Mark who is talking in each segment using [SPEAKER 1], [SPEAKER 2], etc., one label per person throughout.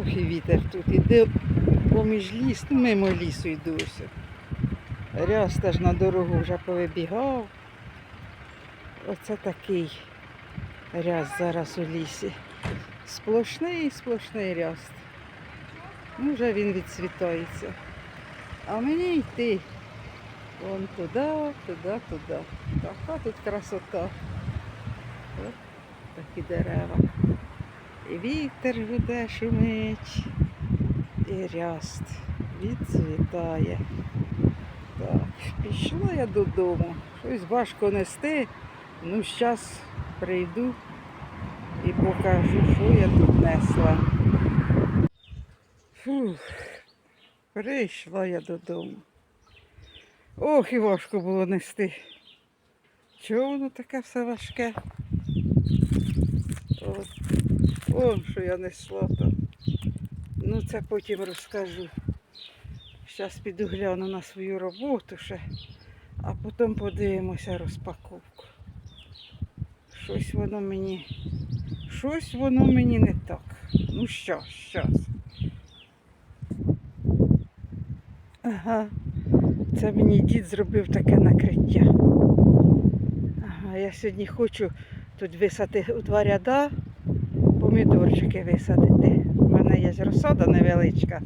[SPEAKER 1] Ох, і вітер тут іде поміж ліс, ну мимо лісу йду ось. Ряс теж на дорогу вже повибігав. Оце такий ряс зараз у лісі. Сплошний, сплошний ряст. Ну, вже він відцвітається. А мені йти вон туди, туди, туди. Така тут красота. От такі дерева. І вітер гуде, шумить, і ряст відцвітає. Так, пішла я додому. Щось важко нести. Ну, зараз прийду і покажу, що я тут несла. Фух, прийшла я додому. Ох, і важко було нести. Чого воно таке все важке? От. О, що я несла там. Ну, це потім розкажу. Зараз піду гляну на свою роботу ще, а потім подивимося розпаковку. Щось воно мені. Щось воно мені не так. Ну що, щас. Ага. Це мені дід зробив таке накриття. Ага, я сьогодні хочу тут висадити у два ряда помідорчики висадити. У мене є розсада невеличка.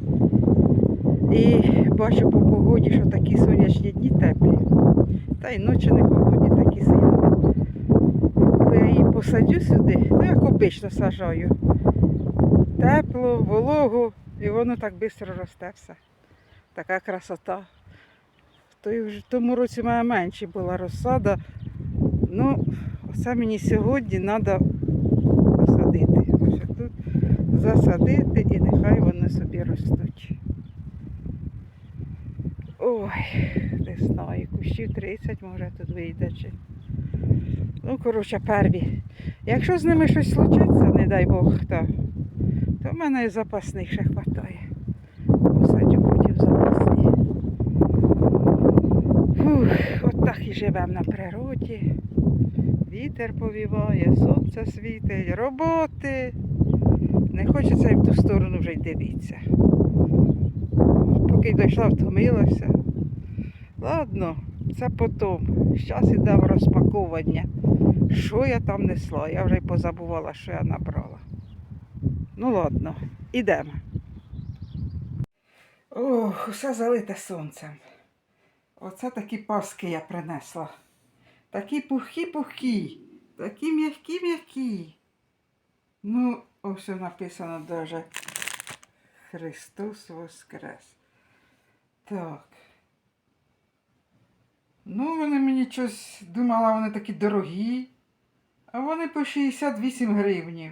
[SPEAKER 1] І бачу по погоді, що такі сонячні дні теплі. Та й ночі не холодні, такі сильні. Коли я її посадю сюди, ну як обично сажаю. Тепло, вологу, і воно так швидко росте все. Така красота. В тому році в менше була розсада. Ну, оце мені сьогодні треба засадити і нехай вони собі ростуть. Ой, не знаю, кущів 30 може тут вийде. Чи... Ну, коротше, перві. Якщо з ними щось случиться, не дай Бог, то, то в мене запасних ще хватає. Посадю потім запасні. Фух, от так і живемо на природі. Вітер повіває, сонце світить, роботи. Не хочеться і в ту сторону вже й дивитися. Поки дійшла, втомилася. Ладно, це потім. Зараз іде розпаковування. Що я там несла? Я вже й позабувала, що я набрала. Ну ладно, ідемо. Ох, усе залите сонцем. Оце такі паски я принесла. Такі пухкі-пухкі, такі м'які-м'які. Ну, ось написано даже Христос Воскрес. Так. Ну, вони мені щось думала, вони такі дорогі. А вони по 68 гривнів.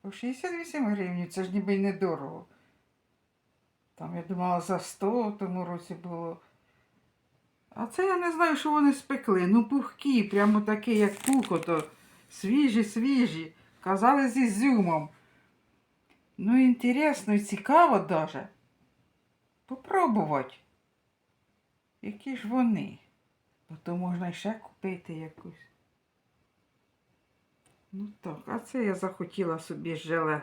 [SPEAKER 1] По 68 гривнів, це ж ніби й недорого. Там я думала за 100 в тому році було. А це я не знаю, що вони спекли. Ну, пухкі, прямо такі, як пухо, то свіжі, свіжі. Казали з ізюмом. Ну, інтересно і цікаво даже. Попробувати. Які ж вони? Бо то можна ще купити якусь. Ну так, а це я захотіла собі желе.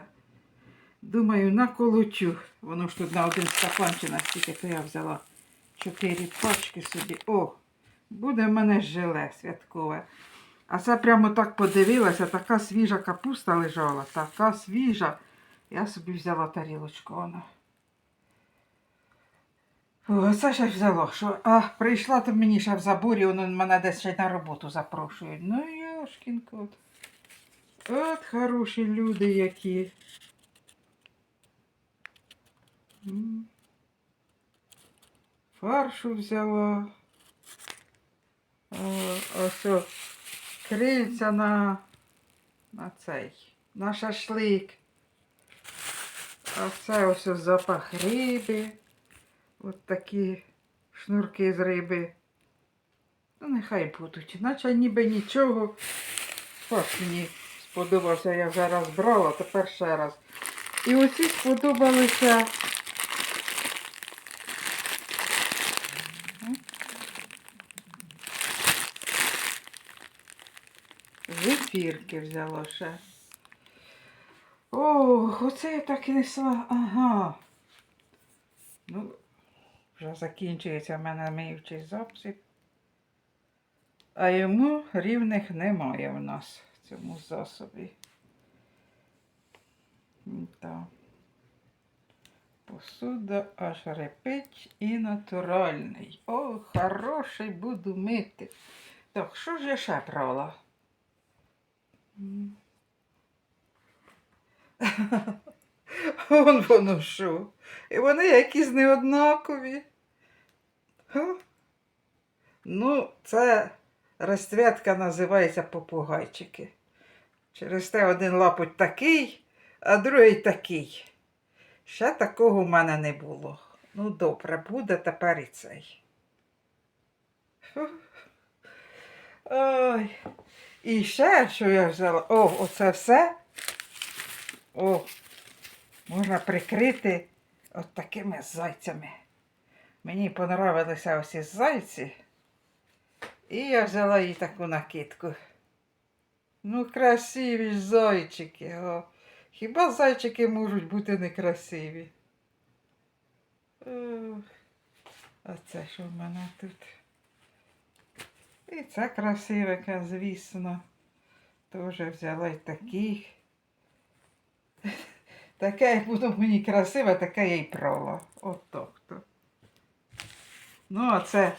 [SPEAKER 1] Думаю, наколочу. Воно ж тут на один стаканчик настільки, то я взяла чотири пачки собі. О, буде в мене желе святкове. А це прямо так подивилася, така свіжа капуста лежала, така свіжа. Я собі взяла тарілочку. Вона. Це ще взяло. Що, а, прийшла то мені ще в заборі, воно мене десь ще на роботу запрошують. Ну, Йошкін кот. От хороші люди які. Фаршу взяла. Ось крильця на, на цей, на шашлик. А це ось запах риби. От такі шнурки з риби. Ну, нехай будуть. Наче ніби нічого. Фарш мені сподобався, я вже раз брала, тепер ще раз. І оці сподобалися. Зефірки взяла ще. Ох, оце я так і несла. Ага. Ну, вже закінчується в мене миючий засіб. А йому рівних немає в нас в цьому засобі. Так. Посуда аж репить і натуральний. О, хороший буду мити. Так, що ж я ще брала? М. Вон воно що. І вони якісь неоднакові. Ну, це розцвятка називається попугайчики. Через те один лапоть такий, а другий такий. Ще такого в мене не було. Ну, добре, буде тепер і цей. Ой. І ще, що я взяла. О, оце все. О, можна прикрити от такими зайцями. Мені понравилися ось ці зайці. І я взяла їй таку накидку. Ну, красиві зайчики. О. Хіба зайчики можуть бути некрасиві? Ох, А це що в мене тут? І це красиве, звісно. Теж взяла й таких. Таке, як воно мені красиве, таке я й прала. От так-то. Ну, а це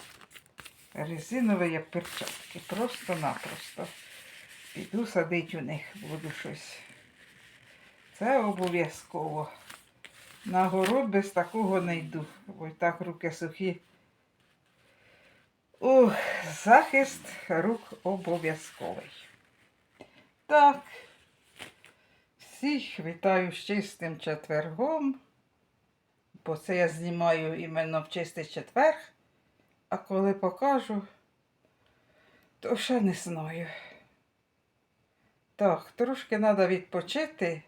[SPEAKER 1] резинові як перчатки. Просто-напросто. Піду садить у них, буду щось. Це обов'язково. На город без такого не йду, бо так руки сухі. Ух, захист рук обов'язковий. Так. Всіх вітаю з чистим четвергом, бо це я знімаю іменно в чистий четверг, а коли покажу, то ще не знаю. Так, трошки треба відпочити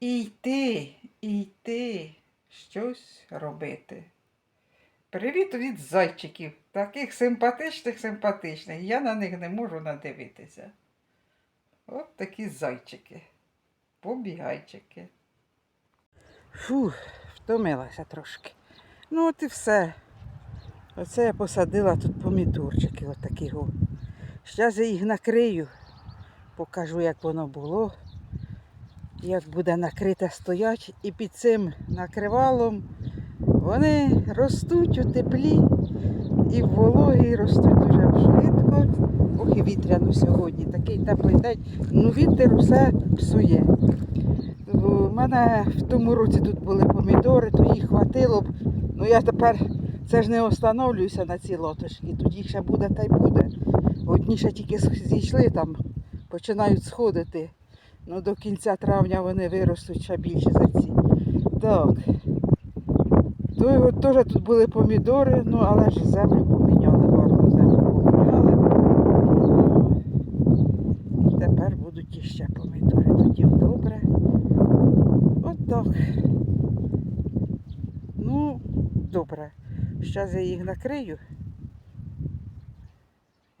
[SPEAKER 1] і йти, і йти, щось робити. Привіт від зайчиків, таких симпатичних, симпатичних. Я на них не можу надивитися. От такі зайчики. Побігайчики. Фу, втомилася трошки. Ну от і все. Оце я посадила тут помідорчики, отакі. От Зараз я їх накрию, покажу, як воно було, як буде накрите стоять. І під цим накривалом вони ростуть у теплі і в вологі ростуть дуже швидко. Ох і вітряно сьогодні. Такий теплий день. Ну вітер усе псує. У мене в тому році тут були помідори, то їх хватило б. Ну я тепер це ж не остановлююся на ці лоточки. Тут їх ще буде та й буде. Одні ще тільки зійшли там, починають сходити. Ну до кінця травня вони виростуть ще більше за ці. Так. То от теж тут були помідори, ну але ж землю поміняли, гарно землю поміняли. Ну, І тепер будуть іще помідори. Тоді добре. От так. Ну, добре. Зараз я їх накрию.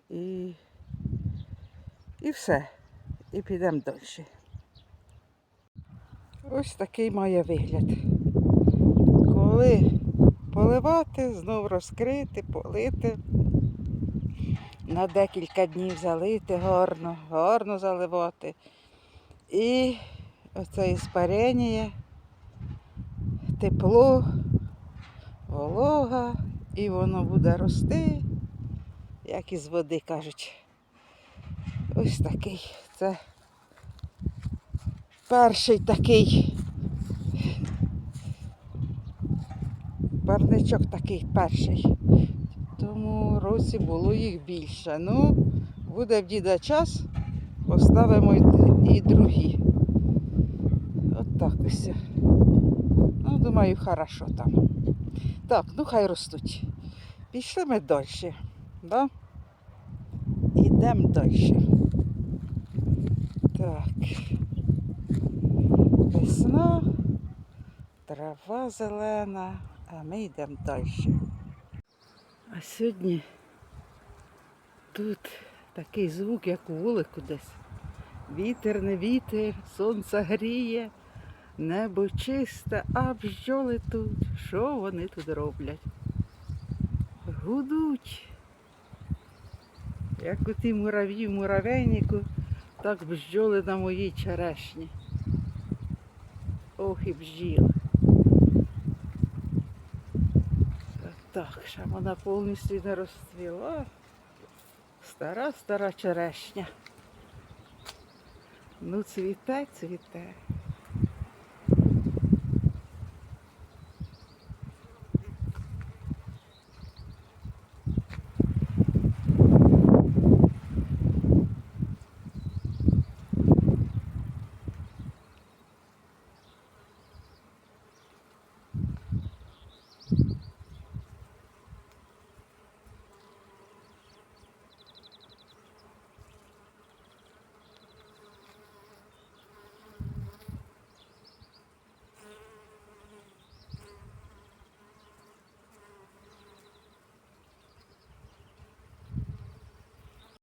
[SPEAKER 1] І, і все. І підемо далі. Ось такий має вигляд. Коли поливати, знов розкрити, полити. На декілька днів залити гарно, гарно заливати. І оце іспарення, тепло, волога, і воно буде рости, як із води кажуть. Ось такий. Це перший такий парничок такий перший. Тому році було їх більше. Ну, буде в діда час, поставимо і- другі. От так ось. Ну, думаю, хорошо там. Так, ну хай ростуть. Пішли ми далі. Да? Ідемо далі. Так. Весна, трава зелена, а ми йдемо далі. А сьогодні тут такий звук, як у вулику десь. Вітер не вітер, сонце гріє, небо чисте, а бджоли тут. Що вони тут роблять? Гудуть. Як у ті мурав'ї в муравейнику, так бджоли на моїй черешні. Ох і бджіл. Так, ще вона повністю не розцвіла. Стара, стара черешня. Ну, цвіте, цвіте.